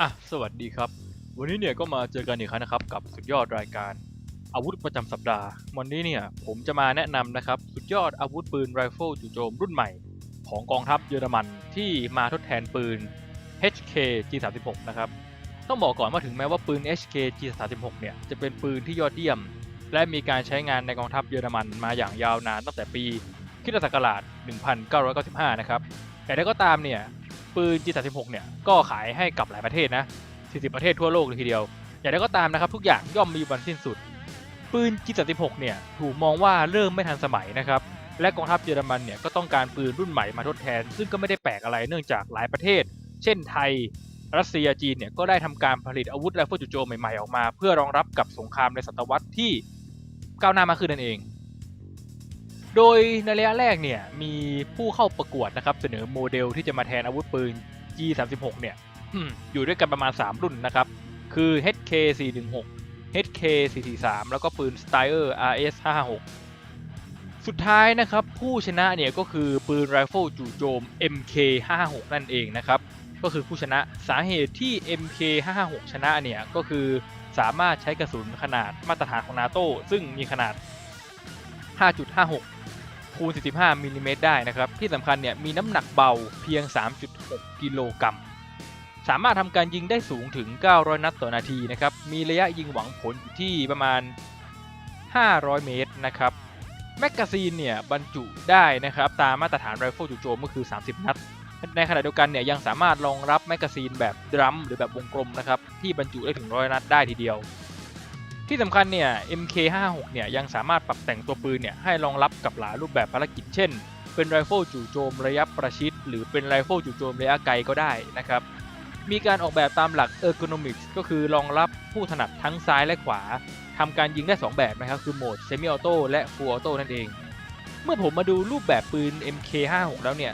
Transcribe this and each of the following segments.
อะสวัสดีครับ วันนี้เนี่ยก็มาเจอกันอีกครั้งนะครับ กับสุดยอดรายการอาวุธประจำสัปดาห์ วันนี้เนี่ยผมจะมาแนะนำนะครับ สุดยอดอาวุธปืนไรเฟิลจู่โจมรุ่นใหม่ ของกองทัพเยอรมันที่มาทดแทนปืน HK G36 นะครับ ต้องบอกก่อนว่าถึงแม้ว่าปืน HK G36 เนี่ยจะเป็นปืนที่ยอดเยี่ยม และมีการใช้งานในกองทัพเยอรมันมาอย่างยาวนานตั้งแต่ปีคิศักราช1995 นะครับแต่ใดก็ตามเนี่ย ปืน G36 เนี่ยก็ขายให้กับหลายประเทศนะ 40 ประเทศทั่วโลกเลยทีเดียว อย่างไรก็ตามนะครับ ทุกอย่างย่อมมีวันสิ้นสุด ปืน G36 เนี่ยถูกมองว่าเริ่มไม่ทันสมัยนะครับ และกองทัพเยอรมันเนี่ยก็ต้องการปืนรุ่นใหม่มาทดแทน ซึ่งก็ไม่ได้แปลกอะไรเนื่องจากหลายประเทศ เช่นไทย รัสเซียจีนเนี่ยก็ได้ทำการผลิตอาวุธไรเฟิลจู่โจมใหม่ๆออกมา เพื่อรองรับกับสงครามในศตวรรษที่ก้าวหน้ามากขึ้นนั่นเอง โดยในระยะแรกเนี่ยมีผู้เข้าประกวดนะครับเสนอโมเดลที่จะมาแทนอาวุธปืน G36 เนี่ยอยู่ด้วยกันประมาณ 3 รุ่นนะครับ คือ HK 416 HK 443 แล้วก็ปืน Steyr RS 556 สุดท้ายนะครับผู้ชนะเนี่ยก็คือปืนไรเฟิลจู่โจม MK56 นั่นเองนะครับก็คือผู้ชนะสาเหตุที่ MK56 ชนะเนี่ยก็คือสามารถใช้กระสุนขนาดมาตรฐานของนาโต้ซึ่งมีขนาด 5.56 คูณ 45มิลลิเมตรได้นะครับ ที่สำคัญเนี่ยมีน้ำหนักเบาเพียง 3.6 กิโลกรัม สามารถทำการยิงได้สูงถึง 900 นัดต่อนาทีนะครับ มีระยะยิงหวังผลอยู่ที่ประมาณ 500 เมตรนะครับแมกกาซีนเนี่ยบรรจุได้นะครับตามมาตรฐานไรเฟิลจู่โจมก็คือ 30 นัด ในขณะเดียวกันเนี่ยยังสามารถรองรับแมกกาซีนแบบดรัมหรือแบบวงกลมนะครับที่บรรจุได้ถึงร้อยนัดได้ทีเดียว ที่สำคัญเนี่ย MK56 เนี่ยยังสามารถปรับแต่งตัวปืนเนี่ยให้รองรับกับหลายรูปแบบภารกิจเช่น เป็นไรเฟิลจู่โจมระยะประชิด หรือเป็นไรเฟิลจู่โจมระยะไกลก็ได้นะครับมีการออกแบบตามหลัก ergonomics ก็คือรองรับผู้ถนัดทั้งซ้ายและขวาทำการยิงได้ 2 แบบนะครับ คือโหมด semi auto และ full auto นั่นเอง เมื่อผมมาดูรูปแบบปืน MK56 แล้วเนี่ย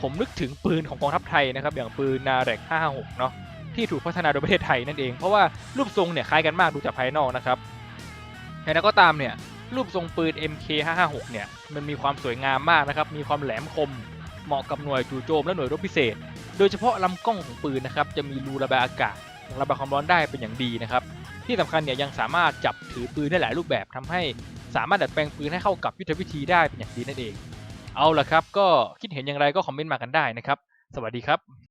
ผมนึกถึงปืนของกองทัพไทยนะครับ อย่างปืน Narek 556 เนาะ ที่ถูกพัฒนาโดยประเทศไทยนั่นเอง เพราะว่ารูปทรงเนี่ยคล้ายกันมากดูจากภายนอกนะครับอย่างไรก็ตามเนี่ยรูปทรงปืน MK556 เนี่ยมันมีความสวยงามมากนะครับมีความแหลมคม เหมาะกับหน่วยจู่โจมและหน่วยรบพิเศษ โดยเฉพาะลำกล้องของปืนนะครับจะมีรูระบายอากาศระบายความร้อนได้เป็นอย่างดีนะครับที่สำคัญเนี่ยยังสามารถจับถือปืนได้หลายรูปแบบทำให้สามารถดัดแปลงปืนให้เข้ากับยุทธวิธีได้เป็นอย่างดีนั่นเอง เอาล่ะครับ ก็คิดเห็นอย่างไรก็คอมเมนต์มากันได้นะครับ สวัสดีครับ